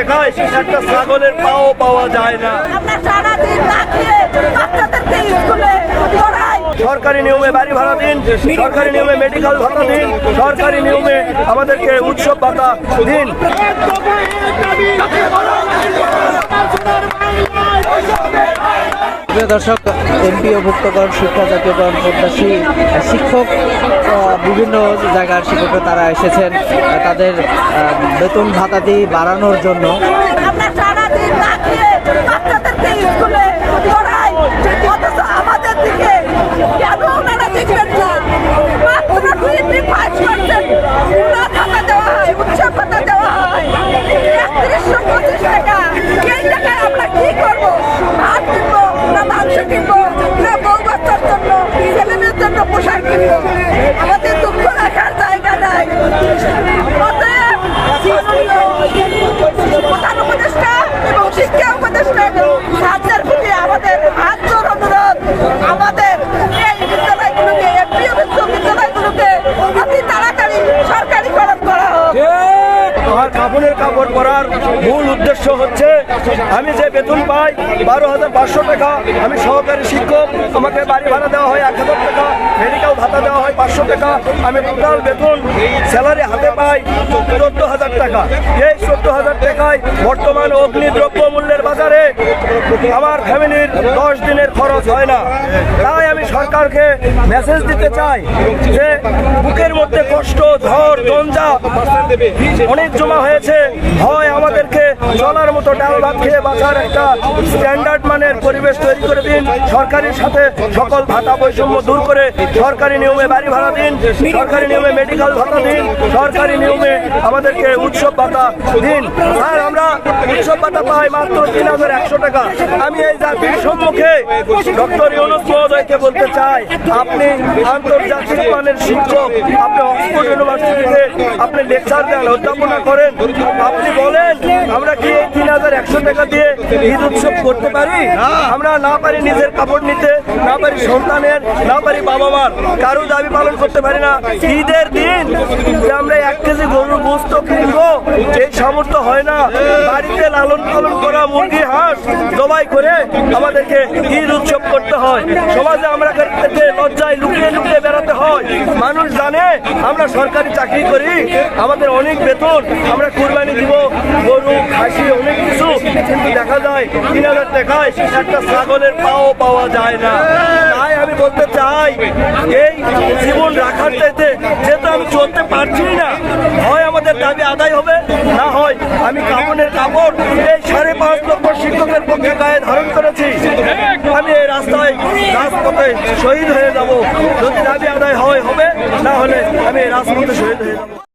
টাকায় একটা ছাগলের পাও পাওয়া যায় না। সরকারি নিয়মে বাড়ি ভাড়া দিন সরকারি নিয়মে মেডিকেল ভাড়া দিন সরকারি নিয়মে আমাদেরকে উৎসব ভাতা দিন। প্রিয় দর্শক এমপিও ভুক্তকর শিক্ষা জাতীয়করণ প্রত্যাশী শিক্ষক বিভিন্ন জায়গার শিক্ষকরা তারা এসেছেন। তাদের বেতন ভাতাদি বাড়ানোর জন্য আমরা সারাদিন না খেয়ে বাচ্চাদেরকে স্কুলে পড়াই অথচ আমাদের দিকে কেন ওনারা দেখবেন না মাত্র টোয়েন্টি ফাইভ পার্সেন্ট ভাতা দেওয়া হয় উৎসব ভাতা দেওয়া হয় একত্রিশশো পঁচিশ টাকা এই টাকায় আমরা কি করব ভাত কিনবো না মাংস কিনবো না বউ বাচ্চার জন্য ছেলে মেয়ের জন্য পোশাক কিনবো আমাদের দুঃখ রাখার জায়গা নাই অতএব প্রধান উপদেষ্টা এবং শিক্ষা উপদেষ্টা এবং রাজ্যের প্রতি আমাদের হাত জোর অনুরোধ আমাদের এই বিদ্যালয়গুলোকে এমপিও বিশ্ববিদ্যালয়গুলোকে অতি তাড়াতাড়ি সরকারিকরণ করা হোক আর কাপড়ের কাপড় পরার মূল উদ্দেশ্য হচ্ছে, আমি যে বেতন পাই বারো হাজার পাঁচশো টাকা, আমি সহকারী শিক্ষক, আমাকে বাড়ি ভাড়া দেওয়া হয় এক হাজার টাকা মেডিকেল ভাতা দেওয়া হয় পাঁচশো টাকা, আমি টোটাল বেতন স্যালারি হাতে পাই চোদ্দ হাজার টাকা। এই চোদ্দ হাজার টাকায় বর্তমান অগ্নিদ্রব্য মূল্যের বাজারে আমার ফ্যামিলির দশ দিনের খরচ হয় না। তাই আমি সরকারকে মেসেজ দিতে চাই যে বুকের মধ্যে কষ্ট ঝড় জঞ্জা অনেক জমা হয়েছে। হয় আমাদেরকে চলার মতো ডাল ভাত খেয়ে বাঁচার একটা স্ট্যান্ডার্ড মানের পরিবেশ তৈরি করে দিন। সরকারের সাথে সকল ভাতা বৈষম্য দূর করে সরকারি নিয়মে বাড়ি ভাড়া দিন, সরকারি নিয়মে মেডিকেল ভাতা দিন, সরকারি নিয়মে আমাদেরকে উৎসব ভাতা দিন। আর আমরা উৎসব ভাতা পাই মাত্র তিন হাজার একশো টাকা। আমি এই জাতির সম্মুখে ডক্টর ইউনুস মহোদয়কে বলতে চাই, আপনি আন্তর্জাতিক মানের শিক্ষক, আপনি অক্সফোর্ড ইউনিভার্সিটিতে আপনি লেকচার দেন, অধ্যাপনা করেন। আপনি বলেন, আমরা কি এই তিন হাজার একশো টাকা দিয়ে ঈদ উৎসব করতে পারি? আমরা না পারি নিজের কাপড় নিতে না পারি সন্তানের না পারি বাবা মার কারও দাবি পালন করতে পারি না। ঈদের দিন আমরা এক কেজি গরুর গোস্ত কিনবো এই সামর্থ্য হয় না। বাড়িতে লালন পালন করা মুরগি হাঁস জবাই করে আমাদেরকে ঈদ উৎসব করতে হয়। সমাজে আমরা লজ্জায় লুকিয়ে লুকিয়ে বেড়াতে হয়। মানুষ জানে আমরা সরকারি চাকরি করি আমাদের অনেক বেতন আমরা কুরবানি দিব। গরু খাসি কিন্তু দেখা যায় তিন হাজার টাকায় একটা ছাগলের পাও পাওয়া যায় না। তাই আমি বলতে চাই, এই জীবন রাখার চাইতে যেহেতু আমি চলতে পারছি না, হয় আমাদের দাবি আদায় হবে, না হয় আমি কাপড়ের কাপড় এই সাড়ে পাঁচ লক্ষ শিক্ষকের পক্ষে গায়ে ধারণ করেছি। আমি এই রাস্তায়, রাজপথে শহীদ হয়ে যাব। যদি দাবি আদায় হয়, হবে, না হলে আমি এই রাজপথে শহীদ হয়ে যাব।